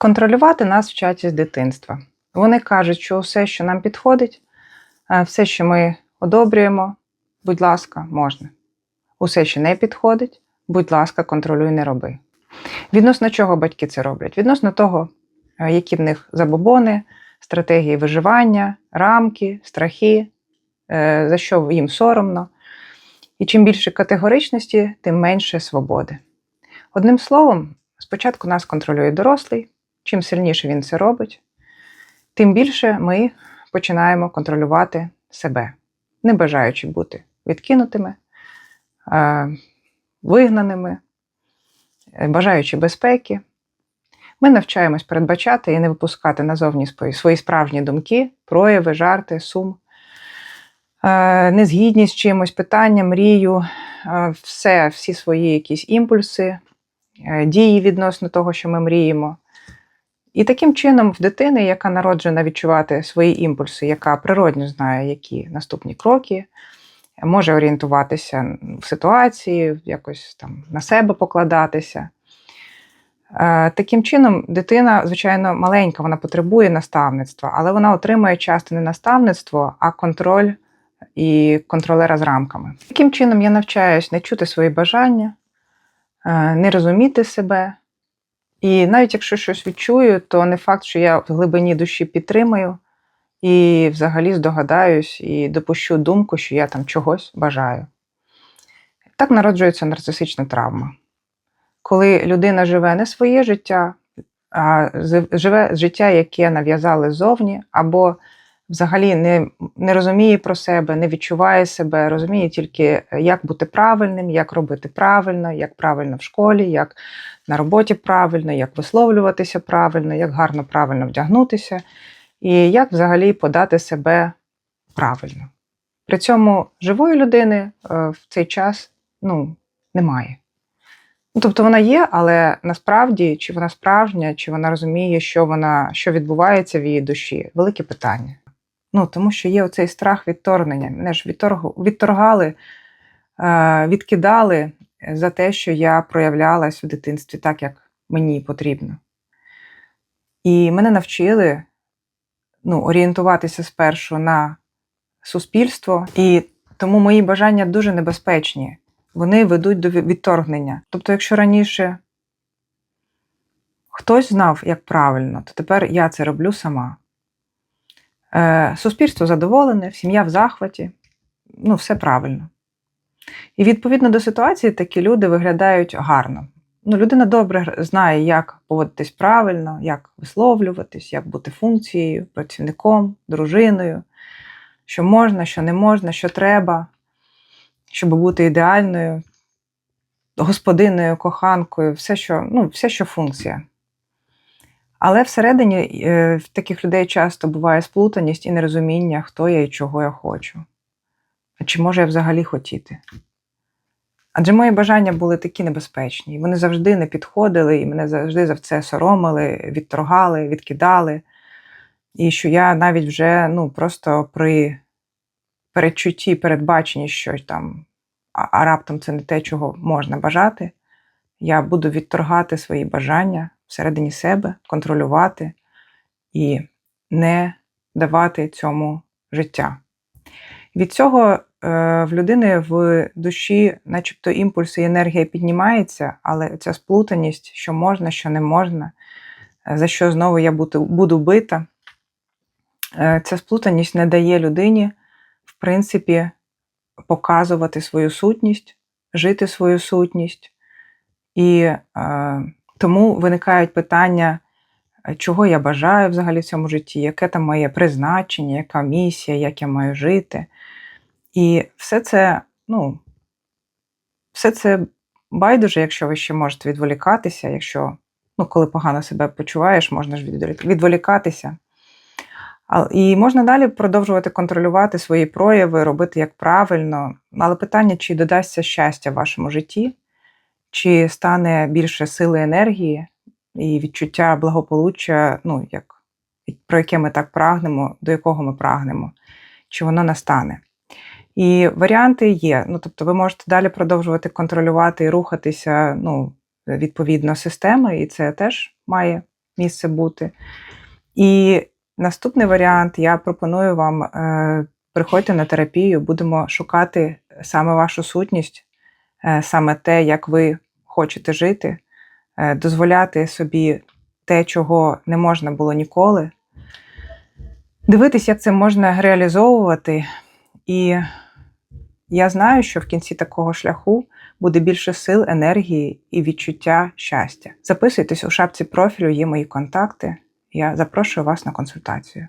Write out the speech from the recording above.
Контролювати нас вчать із дитинства. Вони кажуть, що все, що нам підходить, е, все, що ми одобрюємо, будь ласка, можна. Усе, що не підходить, будь ласка, контролюй, не роби. Відносно чого батьки це роблять? Відносно того, е, які в них забобони, стратегії виживання, рамки, страхи, е, за що їм соромно. І чим більше категоричності, тим менше свободи. Одним словом, спочатку нас контролює дорослий, чим сильніше він це робить, тим більше ми починаємо контролювати себе, не бажаючи бути відкинутими, е, вигнаними, е, бажаючи безпеки. Ми навчаємось передбачати і не випускати назовні свої- справжні думки, прояви, жарти, сум, е, незгідність з чимось, питання, мрію, все, всі свої якісь імпульси, дії відносно того, що ми мріємо. І таким чином, в дитини, яка народжена відчувати свої імпульси, яка природньо знає, які наступні кроки, може орієнтуватися в ситуації, якось там на себе покладатися. Е, Таким чином, дитина, звичайно, маленька, вона потребує наставництва, але вона отримує часто не наставництво, а контроль і контролера з рамками. Таким чином, я навчаюсь не чути свої бажання, е, не розуміти себе. І навіть якщо щось відчую, то не факт, що я в глибині душі підтримаю і взагалі здогадаюсь і допущу думку, що я там чогось бажаю. Так народжується нарцисична травма. Коли людина живе не своє життя, а живе життя, яке нав'язали ззовні, або взагалі не, не розуміє про себе, не відчуває себе, розуміє тільки, як бути правильним, як робити правильно, як правильно в школі, як на роботі правильно, як висловлюватися правильно, як гарно правильно вдягнутися, і як взагалі подати себе правильно. При цьому живої людини е, в цей час ну, немає. Ну, тобто вона є, але насправді, чи вона справжня, чи вона розуміє, що вона, що відбувається в її душі, велике питання. Ну, тому що є оцей страх відторгнення. Мене ж відторгали, е, відкидали за те, що я проявлялась в дитинстві так, як мені потрібно. І мене навчили ну, орієнтуватися спершу на суспільство, і тому мої бажання дуже небезпечні. Вони ведуть до відторгнення. Тобто, якщо раніше хтось знав, як правильно, то тепер я це роблю сама. Е, суспільство задоволене, сім'я в захваті, ну, все правильно. І відповідно до ситуації такі люди виглядають гарно. Ну, людина добре знає, як поводитись правильно, як висловлюватись, як бути функцією, працівником, дружиною, що можна, що не можна, що треба, щоб бути ідеальною, господиною, коханкою, все, що, ну, все, що функція. Але всередині е, в таких людей часто буває сплутаність і нерозуміння, хто я і чого я хочу. А чи можу я взагалі хотіти? Адже мої бажання були такі небезпечні. і Вони завжди не підходили, і мене завжди за це соромили, відторгали, відкидали. І що я навіть вже ну, просто при передчутті, передбаченні, що там, а, раптом це не те, чого можна бажати, я буду відторгати свої бажання всередині себе, контролювати і не давати цьому життя. Від цього е, в людини в душі, начебто, імпульси і енергія піднімається, але ця сплутаність, що можна, що не можна, е, за що знову я буду бита, е, ця сплутаність не дає людині, в принципі, показувати свою сутність, жити свою сутність. І е, тому виникають питання, е, чого я бажаю взагалі в цьому житті, яке там моє призначення, яка місія, як я маю жити. І все це, ну, все це байдуже, якщо ви ще можете відволікатися, якщо, ну, коли погано себе почуваєш, можна ж відволікатися. І можна далі продовжувати контролювати свої прояви, робити як правильно. Але питання, чи додасться щастя в вашому житті, чи стане більше сили енергії і відчуття благополуччя, ну, як, про яке ми так прагнемо, до якого ми прагнемо, чи воно настане. І варіанти є. Ну, тобто, ви можете далі продовжувати контролювати і рухатися ну, відповідно системи, і це теж має місце бути. І наступний варіант я пропоную вам е, приходьте на терапію, будемо шукати саме вашу сутність, саме те, як ви хочете жити, е, дозволяти собі те, чого не можна було ніколи. Дивитись, як це можна реалізовувати. І я знаю, що в кінці такого шляху буде більше сил, енергії і відчуття щастя. Записуйтесь у шапці профілю, є мої контакти. Я запрошую вас на консультацію.